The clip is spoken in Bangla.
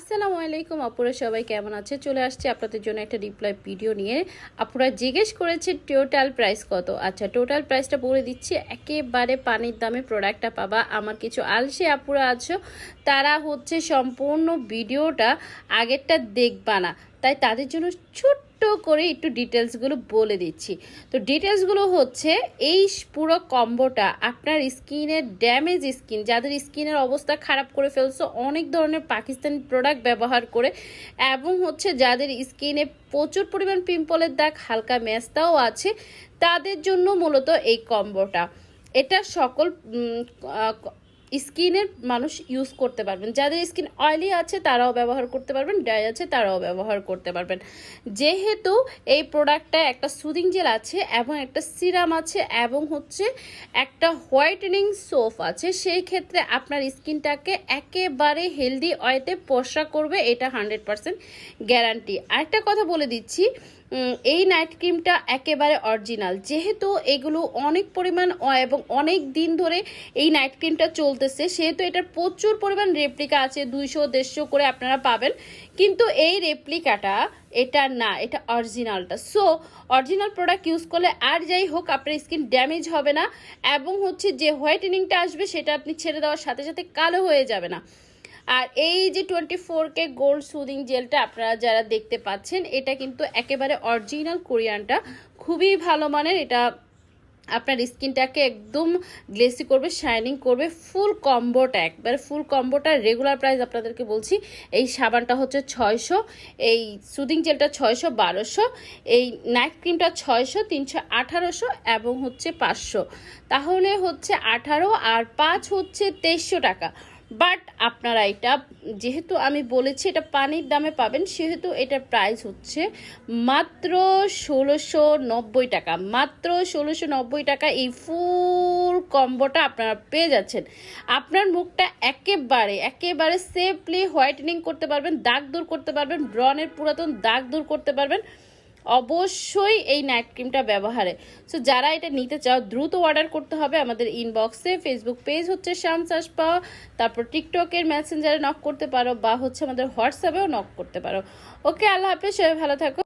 আসসালামু আলাইকুম, আপুরা সবাই কেমন আছে? চলে আসছে আপনাদের জন্য একটা রিপ্লাই ভিডিও নিয়ে। আপুরা জিজ্ঞেস করেছে টোটাল প্রাইস কত? আচ্ছা টোটাল প্রাইসটা বলে দিচ্ছি। একেবারে পানির দামে প্রোডাক্টটা পাবা। আমার কিছু আলসে আপুরা আছো, তারা হচ্ছে সম্পূর্ণ ভিডিওটা আগেরটা দেখবা না। তাই তাদের জন্য ছোট্ট করে একটু ডিটেলসগুলো বলে দিচ্ছি। তো ডিটেলসগুলো হচ্ছে, এই পুরো কম্বোটা আপনার স্কিনের ড্যামেজ স্কিন যাদের স্কিনের অবস্থা খারাপ করে ফেলছো, অনেক ধরনের পাকিস্তানি প্রোডাক্ট ব্যবহার করে, এবং হচ্ছে যাদের স্কিনে প্রচুর পরিমাণ পিম্পলের দাগ, হালকা মেস্তাও আছে, তাদের জন্য মূলত এই কম্বোটা। এটা সকল স্কিনের মানুষ ইউজ করতে পারবেন। যাদের স্কিন অয়েলি আছে, তারাও ব্যবহার করতে পারবেন। ড্রাই আছে, তারাও ব্যবহার করতে পারবেন। যেহেতু এই প্রোডাক্টটা একটা সুদিং জেল আছে এবং একটা সিরাম আছে এবং হচ্ছে একটা হোয়াইটেনিং সোপ আছে, সেই ক্ষেত্রে আপনার স্কিনটাকে একেবারে হেলদি অয়েতে পোষা করবে, এটা হান্ড্রেড পারসেন্ট গ্যারান্টি আরেকটা কথা বলে দিচ্ছি এই নাইট ক্রিমটা একেবারে অরিজিনাল। যেহেতু এগুলো অনেক পরিমাণ এবং অনেক দিন ধরে এই নাইট ক্রিমটা চলতেছে, সেহেতু এটার প্রচুর পরিমাণ রেপ্লিকা আছে, দুইশো, দেড়শো করে আপনারা পাবেন। কিন্তু এই রেপ্লিকাটা, এটা না, এটা অরিজিনালটা। সো অরিজিনাল প্রোডাক্ট ইউজ করলে আর যাই হোক, আপনার স্কিন ড্যামেজ হবে না। এবং হচ্ছে যে হোয়াইটেনিংটা আসবে, সেটা আপনি ছেড়ে দেওয়ার সাথে সাথে কালো হয়ে যাবে না। আর এই যে twenty four K gold soothing জেলটা আপনারা যারা দেখতে পাচ্ছেন, এটা কিন্তু একেবারে অরিজিনাল কোরিয়ানটা, খুবই ভালো মানের, এটা আপনার স্কিনটাকে একদম গ্লেসি করবে, শাইনিং করবে, ফুল কম্বোটা, একবারে ফুল কম্বোটা, রেগুলার প্রাইস আপনাদেরকে বলছি, এই সাবানটা হচ্ছে ছয়শো, এই সুদিং জেলটা ছয়শো বারোশো, এই নাইট ক্রিমটা ছয়শো, তিনশো আঠারোশো এবং হচ্ছে পাঁচশো। তাহলে হচ্ছে আঠারো আর পাঁচ হচ্ছে তেইশশো টাকা। বাট আপনারা এটা, যেহেতু আমি বলেছি এটা পানির দামে পাবেন, সেহেতু এটার প্রাইস হচ্ছে মাত্র ষোলোশো নব্বই টাকা। মাত্র ষোলোশো নব্বই টাকা এই ফুল কম্বোটা আপনারা পেয়ে যাচ্ছেন। আপনার মুখটা একেবারে একেবারে সেফলি হোয়াইটেনিং করতে পারবেন, দাগ দূর করতে পারবেন ব্রনের পুরাতন দাগ দূর করতে পারবেন। অবশ্যই এই নাইট ক্রিমটা ব্যবহারে। সো যারা এটা নিতে চাও, দ্রুত অর্ডার করতে হবে আমাদের ইনবক্সে ফেসবুক পেজ হচ্ছে শ্যাম পাওয়া তারপর টিকটকের মেসেঞ্জারে নক করতে পারো বা হচ্ছে আমাদের হোয়াটসঅ্যাপেও নক করতে পারো। ওকে আল্লাহ হাফেজ, সবাই ভালো থাকো।